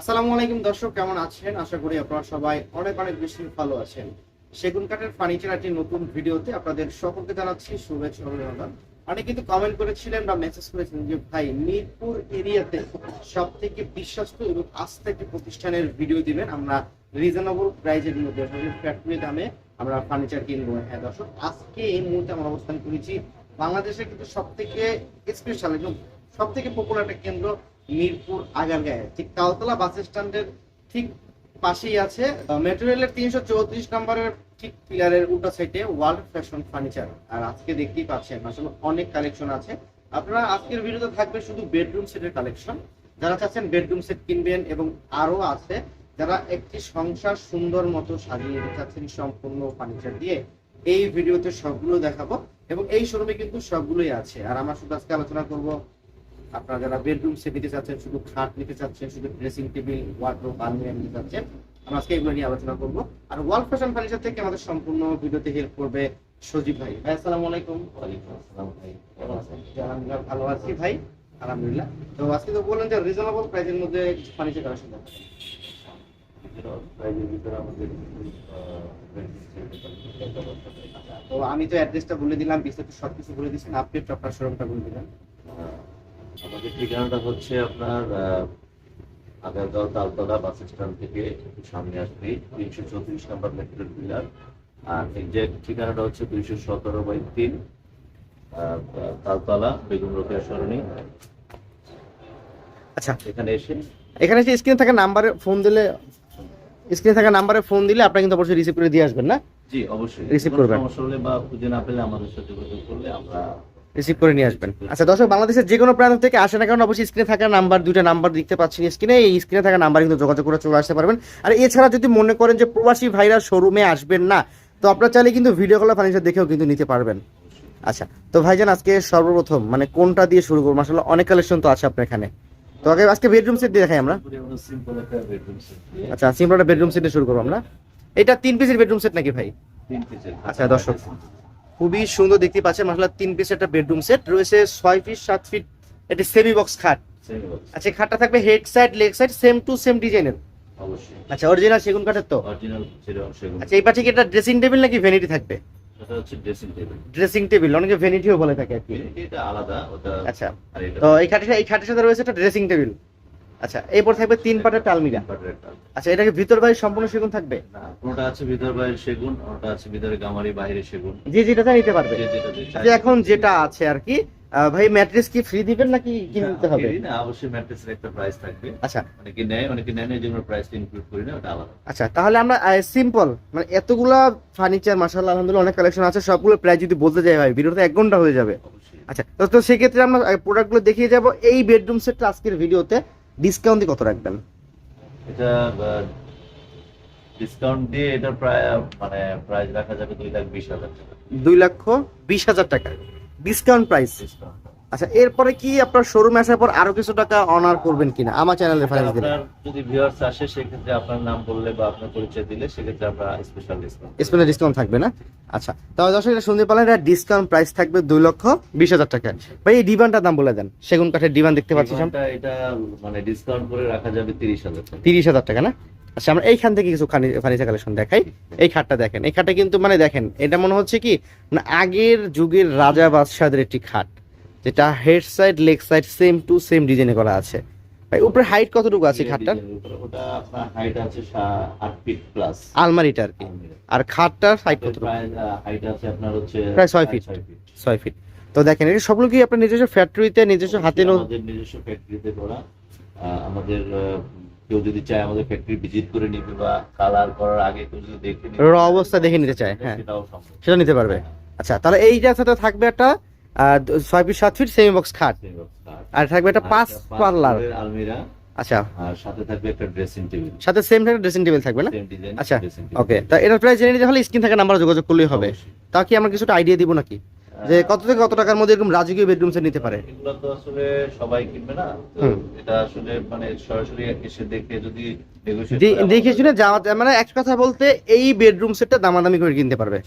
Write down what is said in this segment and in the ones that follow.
আসসালামু আলাইকুম দর্শক, কেমন আছেন? আশা করি আপনারা সবাই অনেক অনেক বেশি ভালো আছেন। সেগুন কাঠের ফার্নিচার একটি নতুন ভিডিওতে আপনাদের সকলকে জানাচ্ছি শুভেচ্ছা, অভিনন্দন। অনেক কিন্তু কমেন্ট করেছিলেন বা মেসেজ করেছিলেন যে, ভাই, মিরপুর এরিয়াতে সব থেকে বিশ্বস্ত এবং আস্থা একটি প্রতিষ্ঠানের ভিডিও দিবেন। আমরা রিজনেবল প্রাইজের মধ্যে ফ্যাক্টরি দামে আমরা ফার্নিচার কিনবো। হ্যাঁ দর্শক, আজকে এই মুহূর্তে আমরা অবস্থান করেছি বাংলাদেশে কিন্তু সব থেকে স্পেশাল এবং সব থেকে পপুলার একটা কেন্দ্র মিরপুর আগারগাঁয়ে। ঠিক তালতলা বাস স্ট্যান্ডের ঠিক পাশেই আছে মেট্রো রেলের তিনশো চৌত্রিশ নম্বরের ঠিক পিলারের উল্টা সাইডে ওয়ার্ল্ড ফ্যাশন ফার্নিচার আর আজকে দেখতেই পাচ্ছেন, আসলে অনেক কালেকশন আছে। আপনারা আজকের ভিডিওতে থাকবে শুধু বেডরুম সেটের কালেকশন যারা চাচ্ছেন বেডরুম সেট কিনবেন এবং আরও আছে, যারা একটি সংসার সুন্দর মতো সাজিয়ে নিতে চাচ্ছেন সম্পূর্ণ ফার্নিচার দিয়ে, এই ভিডিওতে সবগুলো দেখাবো। এবং এই শোরুমে কিন্তু সবগুলোই আছে। আর আমরা শুধু আজকে আলোচনা করব আপনারা যারা বেডরুম সেট নিতে চাচ্ছেন শুধু খাট নিতে চাচ্ছেন শুধু ড্রেসিং টেবিল ওয়ার্ডরোব আলমিরা নিতে চাচ্ছেন আমরা আজকে এগুলো নিয়ে আলোচনা করব। আর ওয়াল ফ্যাশন ফার্নিচার থেকে আমাদের সম্পূর্ণ ভিডিওতে হেল্প করবে সজীব ভাই। ভাই আসসালামু আলাইকুম। ওয়ালাইকুম আসসালাম ভাই। কেমন আছেন? আলহামদুলিল্লাহ ভালো আছি ভাই। আলহামদুলিল্লাহ। তো আজকে তো বললেন যে রিজনেবল প্রাইসের মধ্যে ফার্নিচার কালেকশন দেখাবেন তো আমি তো অ্যাড্রেসটা বলে দিলাম বিস্তারিত সবকিছু বলে দিচ্ছেন আপনি আপনার শোরুমটা বলে দিলেন। আহ, আমাদের ঠিকানাটা হচ্ছে আপনার আগারগাঁও তালতলা বাস স্ট্যান্ড থেকে একটু সামনে আসবে তিনশো চৌত্রিশ নম্বর মেট্রোর পিলার। আর এক্সাক্ট ঠিকানাটা হচ্ছে দুইশো সতেরো বাই তিন তালতলা বেগম রোকেয়া সরণি। আচ্ছা। এখানে এসে এখানে যে স্ক্রিনে থাকা নাম্বারে ফোন দিলে স্ক্রিনে থাকা নাম্বারে ফোন দিলে আপনারা কিন্তু অবশ্যই রিসিভ করে দিয়ে আসবেন না? জি অবশ্যই। কোনো করবেন। সমস্যা হলে বা খুঁজে না পেলে আমাদের সাথে যোগাযোগ করলে আমরা রিসিভ করে নিয়ে আসবেন। আচ্ছা দর্শক বাংলাদেশের যে কোনো প্রান্ত থেকে আসে না কারণ অবশ্যই স্ক্রিনে থাকা নাম্বার দুইটা নাম্বার দেখতে পাচ্ছেন স্ক্রিনে এই স্ক্রিনে থাকা নাম্বার কিন্তু যোগাযোগ করে চলে আসতে পারবেন। আর এছাড়া যদি মনে করেন যে প্রবাসী ভাইরা শোরুমে আসবেন না তো আপনারা চাইলে কিন্তু ভিডিও কল ফার্নিচার দেখেও কিন্তু নিতে পারবেন। আচ্ছা তো ভাইজান আজকে সর্বপ্রথম মানে কোনটা দিয়ে শুরু করব? আসলে অনেক কালেকশন তো আছে আপনার এখানে। তো আগে আজকে বেডরুম সেট দিয়ে দেখাই আমরা। সিম্পল একটা বেডরুম সেট আচ্ছা সিম্পল একটা বেডরুম সেট দিয়ে শুরু করব আমরা। এটা তিন পিসের বেডরুম সেট নাকি ভাই? আচ্ছা, দর্শক। খুবই সুন্দর দেখতে পাচ্ছেন মাসালা তিন পিসের একটা বেডরুম সেট রয়েছে ছয় ফিট সাত ফিট একটি সেমি বক্স খাট। আচ্ছা খাটটা থাকবে head side leg side same to same ডিজাইনের আচ্ছা অরিজিনাল সেগুন কাঠের তো? আচ্ছা এই পাশে কি এটা ড্রেসিং টেবিল নাকি ভ্যানিটি থাকবে? ড্রেসিং টেবিল অনেকে ভ্যানিটিও বলে থাকে আর কি। আলাদা আচ্ছা তো এই খাটের এই খাটের সাথে রয়েছে একটা ড্রেসিং টেবিল আচ্ছা এরপর থাকবে তিন পাটের টালমিরা। আচ্ছা এটাকে ভিতর বাইরে সম্পূর্ণ সেগুন থাকবে? না কোনটা আছে ভিতর বাইরে সেগুন ওটা আছে ভিতরে গামারি বাইরে সেগুন। যে যেটা চাই নিতে পারবে। যে চায়। যে এখন যেটা আছে আর কি ভাই ম্যাট্রেস কি ফ্রি দিবেন নাকি কিনে নিতে হবে? না অবশ্যই ম্যাট্রেসের একটা প্রাইস থাকবে। আচ্ছা। অনেকে নেয় অনেকে নেয় না এই জন্য প্রাইসটা ইনক্লুড করি না ওটা আলাদা। আচ্ছা তাহলে আমরা সিম্পল মানে এতগুলা ফার্নিচার মাসাল্লাহ আলহামদুলিল্লাহ অনেক কালেকশন আছে সবগুলো প্রায় যদি বলতে যাই ভাই ভিডিওতে এক ঘণ্টা হয়ে যাবে। আচ্ছা তো তো সেক্ষেত্রে আমরা প্রোডাক্টগুলো দেখিয়ে যাব। এই বেডরুম সেটটা আজকের ভিডিওতে। ডিসকাউন্ট দিয়ে কত রাখবেন? এটা ডিসকাউন্ট দিয়ে এটা প্রায় মানে প্রাইস রাখা যাবে দুই লাখ বিশ হাজার টাকা। দুই লক্ষ বিশ হাজার টাকা। ডিসকাউন্ট প্রাইস ডিসকাউন্ট আচ্ছা এরপরে কি আপনার শোরুমে আসার পর আরও কিছু টাকা অনার করবেন কিনা? আমার চ্যানেলে রেফারেন্স দিলে আপনার যদি ভিউয়ার্স আসে সেক্ষেত্রে আপনার নাম বললে বা আপনার পরিচয় দিলে সেক্ষেত্রে আমরা স্পেশাল ডিসকাউন্ট স্পেশাল ডিসকাউন্ট থাকবে না? আচ্ছা তাহলে দর্শক এটা শুনতে পারলেন এটা ডিসকাউন্ট প্রাইস থাকবে দুই লক্ষ বিশ হাজার টাকা। ভাই এই ডিভানটার দাম বলে দেন। সেগুন কাঠের ডিভান দেখতে পাচ্ছি। এটা মানে ডিসকাউন্ট করে রাখা যাবে তিরিশ হাজার টাকা। তিরিশ হাজার টাকা না? আচ্ছা আমরা এইখান থেকে কিছু ফার্নিচার কালেকশন দেখাই। এই খাটটা দেখেন। এই খাটটা কিন্তু মানে দেখেন এটা মনে হচ্ছে কি মানে আগের যুগের রাজা বাদশাদের একটি খাট। যেটা head side leg side same to same ডিজাইনে করা আছে। ভাই উপরে হাইট কতটুকু আছে খাটটার? ওটা আপনার হাইট আছে সা- আট ফিট প্লাস আলমারিটা আর কি। আর খাটটার হাইট কতটুকু? হাইট আছে আপনার হচ্ছে প্রায় ছয় ফিট ছয় ফিট তো দেখেন এটা সবগুলো কি আপনার নিজস্ব ফ্যাক্টরিতে নিজস্ব হাতে আমাদের নিজস্ব ফ্যাক্টরিতে করা। আমাদের কেউ যদি চায় আমাদের ফ্যাক্টরি ভিজিট করে নিবে বা কালার করার আগে কেউ যদি দেখে নিবে, র অবস্থা দেখে নিতে চায়, হ্যাঁ। সেটাও সম্ভব। সেটা নিতে পারবে। আচ্ছা তাহলে এইটার সাথে থাকবে একটা আহ, ছয় ফিট সাত ফিট সেমি বক্স খাট। আর থাকবে একটা পাঁচ পার্লার আলমিরা। আচ্ছা। আর সাথে থাকবে একটা ড্রেসিং টেবিল সাথে সেম থাকবে ড্রেসিং টেবিল থাকবে না? আচ্ছা, ওকে তা এটার প্রাইস জেনে নিতে হলে স্ক্রিন থাকা নাম্বার যোগাযোগ করলেই হবে। তা কি আমরা কিছুটা আইডিয়া দিব নাকি? যে কত থেকে কত টাকার মধ্যে এরকম রাজকীয় বেডরুম সেট নিতে পারে? এগুলো তো আসলে সবাই কিনবে না। এটা আসলে মানে সরাসরি এসে দেখে যদি শুনে যাওয়া মানে এক কথা বলতে এই বেডরুম সেটটা দামাদামি করে কিনতে পারবে।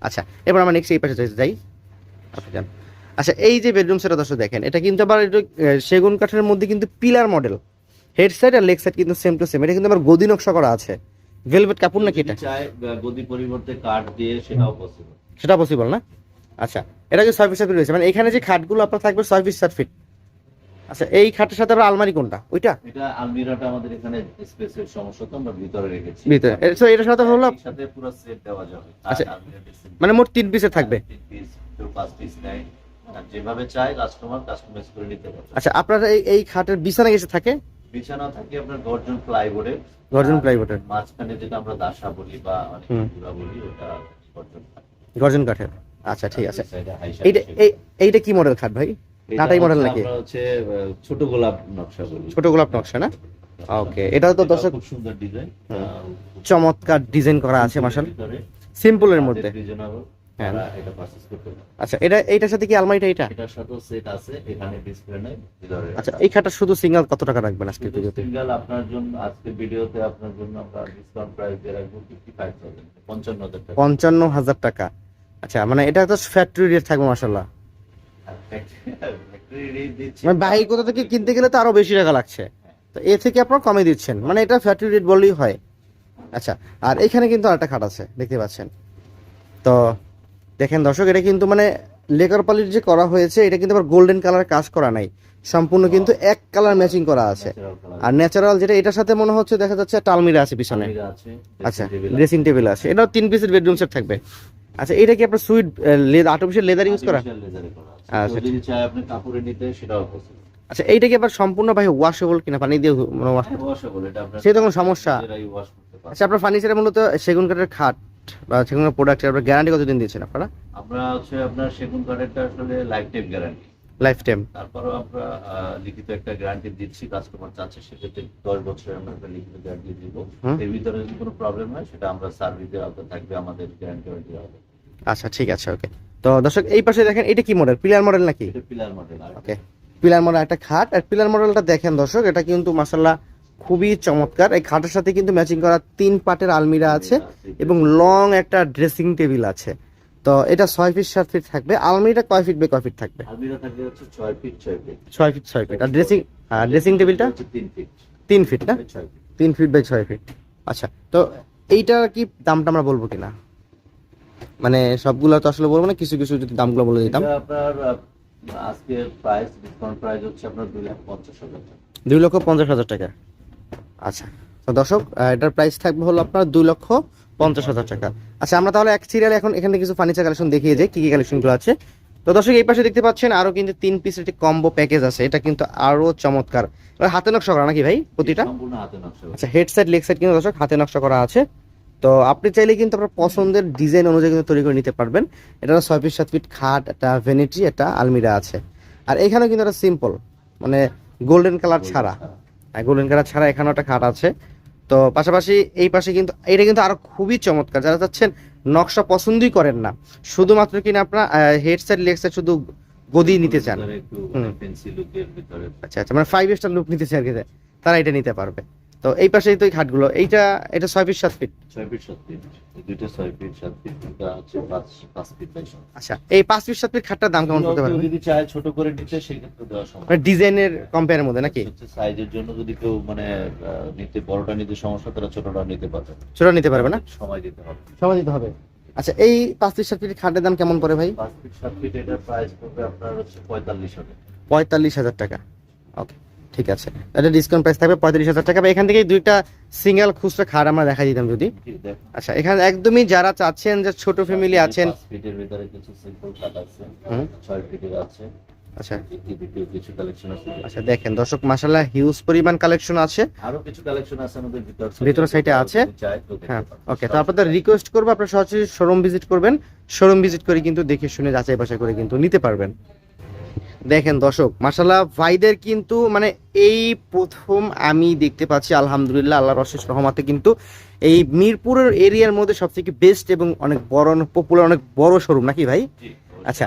আচ্ছা এবার আমরা নেক্সট এই পাশে যাই- যান। আচ্ছা এই যে বেডরুম সেটটা দর্শক দেখেন এটা কিন্তু আবার একটু সেগুন কাঠের মধ্যে কিন্তু পিলার মডেল হেড সাইড আর লেগ সাইড কিন্তু সেম টু সেম এটা কিন্তু আবার গদি নকশা করা আছে। ভেলভেট কাপড় নাকি এটা? গদি পরিবর্তে কাঠ দিয়ে সেটাও পসিবল সেটা পসিবল না? আচ্ছা এটা কি ছয় ফিট ফিট রয়েছে। মানে এখানে যে খাটগুলো আপনার থাকবে ছয় ফিট সাত ফিট আচ্ছা এই খাটের সাথে আবার আলমারি কোনটা? ওইটা? এটা আলমিরাটা আমাদের এখানে স্পেসের সমস্যা তো আমরা ভিতরে রেখেছি। ভিতরে। এ- so এটার সাথে হলো সাথে পুরো সেট দেওয়া যাবে। আচ্ছা, মানে মোট তিন পিসের থাকবে। তিন পিস পাঁচ পিস আর যেভাবে চায় কাস্টমার কাস্টমাইজ করে নিতে পারবে। আচ্ছা আপনার এই এই খাটের বিছানা থাকে? বিছানা থাকে আপনার গর্জন প্লাইবোর্ডের গর্জন প্লাইবোর্ডের মাঝখানে যেটা আমরা দাসা বলি বা অনেক বলি ওটা গর্জন গর্জন কাঠের। আচ্ছা ঠিক আছে। এইটা এইটা কি মডেল খাট ভাই? টাটাই মডেল নাকি? আমরা হচ্ছে ছোট গোলাপ নকশা বলি। ছোট গোলাপ নকশা না? ওকে এটা তো দর্শক খুব সুন্দর ডিজাইন চমৎকার ডিজাইন করা আছে মার্শাল সিম্পলের মধ্যে। রিজনেবল হ্যাঁ। এটা পারচেজ করতে আচ্ছা এটা এইটার সাথে কি আলমারিটা এটা? এটার সাথেও সেট আছে এখানে ডিসপ্লে নেই আচ্ছা এই শুধু সিঙ্গেল কত টাকা রাখবেন আজকে ভিডিওতে? সিঙ্গেল আপনার জন্য আজকে ভিডিওতে আপনার জন্য আমরা ডিসকাউন্ট প্রাইস দিয়ে রাখব ফিফটি ফাইভ থাউজেন্ড পঞ্চান্ন হাজার টাকা। আচ্ছা মানে এটা তো ফ্যাক্টরি রেট থাকবে দিচ্ছি। মানে বাইরে কোথা থেকে কিনতে গেলে তো আরও বেশি টাকা লাগছে। তো এ থেকে আপনারা কমে দিচ্ছেন। মানে এটা ফ্যাক্টরি রেট বললেই হয়। আচ্ছা আর এখানে কিন্তু আরেকটা খাট আছে দেখতে পাচ্ছেন। তো দেখেন দর্শক এটা কিন্তু মানে লেকার পালির যে করা হয়েছে এটা কিন্তু আবার গোল্ডেন কালার কাজ করা নাই। সম্পূর্ণ কিন্তু এক কালার ম্যাচিং করা আছে। আর ন্যাচারাল যেটা এটার সাথে মনে হচ্ছে দেখা যাচ্ছে টালমিরা আছে পিছনে। আচ্ছা ড্রেসিং টেবিল আছে। এটাও তিন পিসের বেডরুম সেট থাকবে। আচ্ছা এটা কি আপনার সুইট আর্টিফিশিয়াল লেদার ইউজ করা? করা আচ্ছা, যদি চায় আপনি কাপড়ে নিতে সেটাও। আচ্ছা এইটা কি আবার সম্পূর্ণ ভাই ওয়াশেবল কিনা? পানি দিয়ে মানে wash- হ্যাঁ, এটা আপনার সেই তো কোনো সমস্যা। করতে। আচ্ছা আপনার ফার্নিচারে মূলত সেগুন কাঠের খাট। বা সেগুন প্রোডাক্ট আপনার গ্যারান্টি কতদিন দিয়েছেন আপনারা? আমরা হচ্ছে আপনার সেগুন কাঠেরটা আসলে life time guarantee life time তারপরও আমরা লিখিত একটা গ্যারান্টি দিচ্ছি কাস্টমার চাচ্ছে সেক্ষেত্রে দশ বছরের আমরা একটা লিখিত গ্যারান্টি দিব। এর ভিতরে যদি কোনো প্রবলেম হয় সেটা আমরা সার্ভিসের আওতায় থাকবে আমাদের গ্যারান্টি দেওয়া হবে আচ্ছা ঠিক আছে ওকে তো দর্শক এই পাশে দেখেন এটা কি মডেল পিলার মডেল নাকি? Pillar model okay pillar model একটা খাট আর পিলার মডেলটা দেখেন দর্শক এটা কিন্তু মাসাল্লাহ খুবই চমৎকার। এই খাটের সাথে কিন্তু ম্যাচিং করা তিন পাটের আলমিরা আছে এবং লং একটা ড্রেসিং টেবিল আছে। তো এটা ছয় ফিট সাত ফিট থাকবে। আলমিরাটা কয় ফিট বাই কয় ফিট থাকবে? আলমিরা ছয় ফিট ছয় ফিট ছয় ফিট আর ড্রেসিং ড্রেসিং টেবিলটা তিন ফিট তিন ফিট না? তিন ফিট বাই ছয় ফিট আচ্ছা তো এইটার কি দামটা আমরা বলব কিনা? মানে সবগুলো তো আসলে বলব না কিছু কিছু যদি দামগুলো বলে দিতাম। আপনার আহ, আজকের প্রাইস ডিসকাউন্ট প্রাইস হচ্ছে আপনার দুই লাখ পঞ্চাশ হাজার টাকা। দুই লক্ষ পঞ্চাশ হাজার টাকা। আচ্ছা। তো দর্শক এটার প্রাইস থাকবে হলো আপনার দুই লক্ষ পঞ্চাশ হাজার টাকা। আচ্ছা আমরা তাহলে এক সিরিয়াল এখন এখানে কিছু ফার্নিচার কালেকশন দেখিয়ে যাই কি কি কালেকশনগুলো আছে। তো দর্শক এই পাশে দেখতে পাচ্ছেন আরও কিন্তু তিন পিসের একটি কম্বো প্যাকেজ আছে। এটা কিন্তু আরও চমৎকার। হাতে নকশা করা নাকি ভাই প্রতিটা। আচ্ছা হেড সাইড লেগ সাইড কিন্তু দর্শক হাতে নকশা করা আছে। তো আপনি চাইলে কিন্তু আপনার পছন্দের ডিজাইন অনুযায়ী কিন্তু তৈরি করে নিতে পারবেন। এটা ছয় ফিট সাত ফিট খাট একটা ভ্যানিটি একটা আলমিরা আছে। আর এখানেও কিন্তু একটা সিম্পল মানে গোল্ডেন কালার ছাড়া। গোল্ডেন কালার ছাড়া এখানেও একটা খাট আছে। তো পাশাপাশি এই পাশে কিন্তু এটা কিন্তু আরও খুবই চমৎকার। যারা চাচ্ছেন নকশা পছন্দই করেন না শুধুমাত্র কিনা আপনার হেড সাইড লেগ সাইড শুধু গদি নিতে চান। আচ্ছা আচ্ছা মানে ফাইভ স্টার লুক নিতে চান তারা এটা নিতে পারবে। তো এই পাশেই তো এই খাটগুলো। এইটা এটা ছয় ফিট সাত ফিট? ছয় ফিট সাত ফিট। এই দুইটা ছয় ফিট সাত ফিট দুটা হচ্ছে পাঁচ পাঁচ ফিট আচ্ছা এই পাঁচ ফিট সাত ফিট খাটটার দাম কেমন কেউ পারবে যদি চায় ছোট করে নিতে সেক্ষেত্রে দেওয়া সম্ভব। মানে ডিজাইনের কম্পেয়ারের মধ্যে নাকি? সাইজের জন্য যদি কেউ মানে নিতে বড়টা নিতে সমস্যা তারা ছোটটা নিতে পারবে। ছোট নিতে পারবে না? সময় দিতে হবে। সময় দিতে হবে। আচ্ছা এই পাঁচ ফিট সাত ফিট খাটের দাম কেমন পড়ে ভাই? পাঁচ ফিট সাত ফিট এটার প্রাইস পড়বে আপনার হচ্ছে পঁয়তাল্লিশ হাজার। পঁয়তাল্লিশ হাজার টাকা। ওকে ঠিক আছে। এটা ডিসকাউন্ট প্রাইস থাকবে পঁয়ত্রিশ হাজার টাকা। বা এখান থেকে দুইটা সিঙ্গেল খুচরা খাট আমরা দেখা দিতাম যদি। আচ্ছা এখানে একদমই যারা চাচ্ছেন যে ছোট ফ্যামিলি আছেন। ফিটের ভিতরে কিছু সিম্পল কাট আছে ছয় ফিটের আছে। আচ্ছা। কিছু কালেকশন আছে। আচ্ছা দেখেন দর্শক মাসাল্লাহ হিউজ পরিমাণ কালেকশন আছে। আরও কিছু কালেকশন আছে আমাদের ভিতর। ভিতর হ্যাঁ ওকে তো আপনাদের রিকোয়েস্ট করব আপনারা সরাসরি শোরুম ভিজিট করবেন। শোরুম ভিজিট করে কিন্তু দেখে শুনে যাচাই বাছাই করে কিন্তু নিতে পারবেন। দেখেন দর্শক মাসাল্লাহ ভাইদের কিন্তু মানে এই প্রথম আমি দেখতে পাচ্ছি আলহামদুলিল্লাহ আল্লাহর অশেষ রহমাতে কিন্তু এই মিরপুরের এরিয়ার মধ্যে সবথেকে বেস্ট এবং অনেক বড় পপুলার অনেক বড় শোরুম নাকি ভাই? আচ্ছা।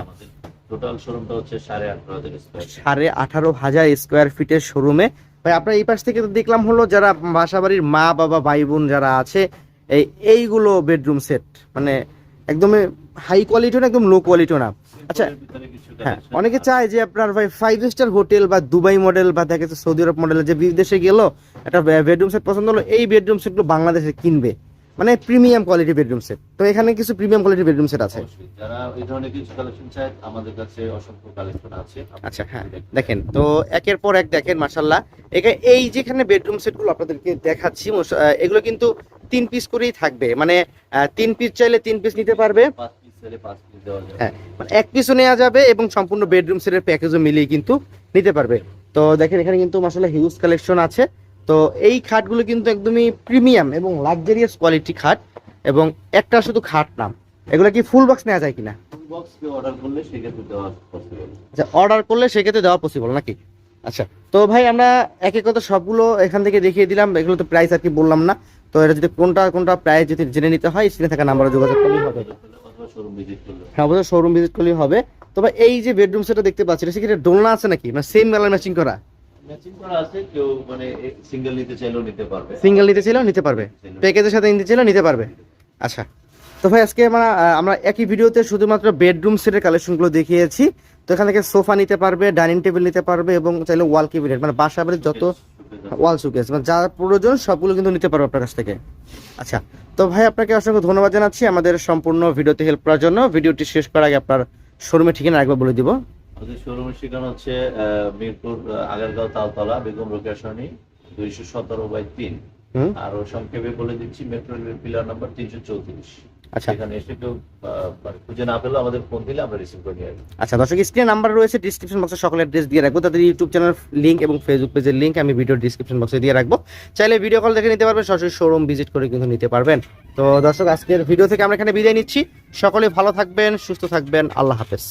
টোটাল শোরুমটা হচ্ছে সাড়ে আঠারো হাজার স্কোয়ার সাড়ে আঠারো হাজার স্কোয়ার ফিটের শোরুমে ভাই আপনার এই পাশ থেকে তো দেখলাম হলো যারা বাসাবাড়ির মা বাবা ভাই বোন যারা আছে এই এইগুলো বেডরুম সেট মানে একদমই হাই কোয়ালিটিও না একদম লো কোয়ালিটিও না। আচ্ছা, হ্যাঁ অনেকে চায় যে আপনার ভাই ফাইভ স্টার হোটেল বা দুবাই মডেল বা দেখা যাচ্ছে সৌদি আরব মডেল যে বিদেশে গেল একটা বেডরুম সেট পছন্দ হলো এই বেডরুম সেটগুলো বাংলাদেশে কিনবে। মানে প্রিমিয়াম কোয়ালিটি বেডরুম সেট তো এখানে কিছু প্রিমিয়াম কোয়ালিটি বেডরুম সেট আছে। যারা এই ধরনের কিছু কালেকশন চায় আমাদের কাছে অসংখ্য কালেকশন আছে। আচ্ছা হ্যাঁ দেখেন। তো একের পর এক দেখেন এখানে এই যেখানে বেডরুম সেটগুলো আপনাদেরকে দেখাচ্ছি এগুলো কিন্তু তিন পিস করেই থাকবে। মানে তিন পিস চাইলে তিন পিস নিতে পারবে। হ্যাঁ মানে এক পিসও নেওয়া যাবে এবং সম্পূর্ণ বেডরুম সেটের প্যাকেজও মিলিয়ে কিন্তু নিতে পারবে। তো দেখেন এখানে কিন্তু মাসাল্লাহ হিউজ কালেকশন আছে। তো এই খাটগুলো কিন্তু একদমই প্রিমিয়াম এবং লাক্সারিয়াস কোয়ালিটি খাট এবং একটা শুধু খাট নাম। এগুলো কি ফুল বক্স নেওয়া যায় কিনা? অর্ডার করলে সেক্ষেত্রে দেওয়া পসিবল আচ্ছা অর্ডার করলে সেক্ষেত্রে দেওয়া পসিবল নাকি? আচ্ছা তো ভাই আমরা এক এক কথা সবগুলো এখান থেকে দেখিয়ে দিলাম। এগুলো তো প্রাইস আর কি বললাম না। তো এটা যদি কোনটা কোনটা প্রাইস যদি জেনে নিতে হয় স্ক্রিনে থাকা নাম্বারে যোগাযোগ করলেই হবে। হ্যাঁ অবশ্যই শোরুম ভিজিট করলেই হবে। তবে এই যে বেডরুম সেটা দেখতে পাচ্ছি এটা সেক্ষেত্রে দোলনা আছে নাকি? মানে সেম কালার ম্যাচিং করা? ম্যাচিং করা আছে কেউ মানে সিঙ্গেল নিতে চাইলেও নিতে পারবে। সিঙ্গেল নিতে চাইলেও নিতে পারবে। প্যাকেজের সাথে নিতে চাইলেও নিতে পারবে। আচ্ছা। তো ভাই আজকে আমরা আমরা একই ভিডিওতে শুধুমাত্র বেডরুম সেটের কালেকশনগুলো দেখিয়েছি। তো এখান থেকে সোফা নিতে পারবে ডাইনিং টেবিল নিতে পারবে এবং চাইলে ওয়াল ক্যাবিনেট মানে বাসা বাড়ির যত ওয়াল সুকেস মানে যা প্রয়োজন সবগুলো কিন্তু নিতে পারব আপনার কাছ থেকে। আচ্ছা তো ভাই আপনাকে অসংখ্য ধন্যবাদ জানাচ্ছি আমাদের সম্পূর্ণ ভিডিওতে হেল্প করার জন্য। ভিডিওটি শেষ করার আগে আপনার শোরুমের ঠিকানা একবার বলে দিব। আমাদের শোরুমের ঠিকানা হচ্ছে মিরপুর আগারগাঁও তালতলা বেগম রোকেয়া সরণি দুইশো সতেরো বাই তিন। আর সংক্ষেপে বলে দিচ্ছি মেট্রো পিলার নাম্বার তিনশো চৌত্রিশ। আচ্ছা। এখানে এসে কেউ মানে খুঁজে না পেলেও আমাদের ফোন দিলে আমরা রিসিভ করে নিয়ে আসব। আচ্ছা দর্শক স্ক্রিনে নাম্বার রয়েছে ডিসক্রিপশন বক্সে সকলের অ্যাড্রেস দিয়ে রাখব। তাদের ইউটিউব চ্যানেল লিঙ্ক এবং ফেসবুক পেজের লিঙ্ক আমি ভিডিও ডিসক্রিপশন বক্সে দিয়ে রাখব। চাইলে ভিডিও কল দেখে নিতে পারবেন সরাসরি শোরুম ভিজিট করে কিন্তু নিতে পারবেন। তো দর্শক আজকের ভিডিও থেকে আমরা এখানে বিদায় নিচ্ছি। সকলে ভালো থাকবেন সুস্থ থাকবেন আল্লাহ হাফেজ।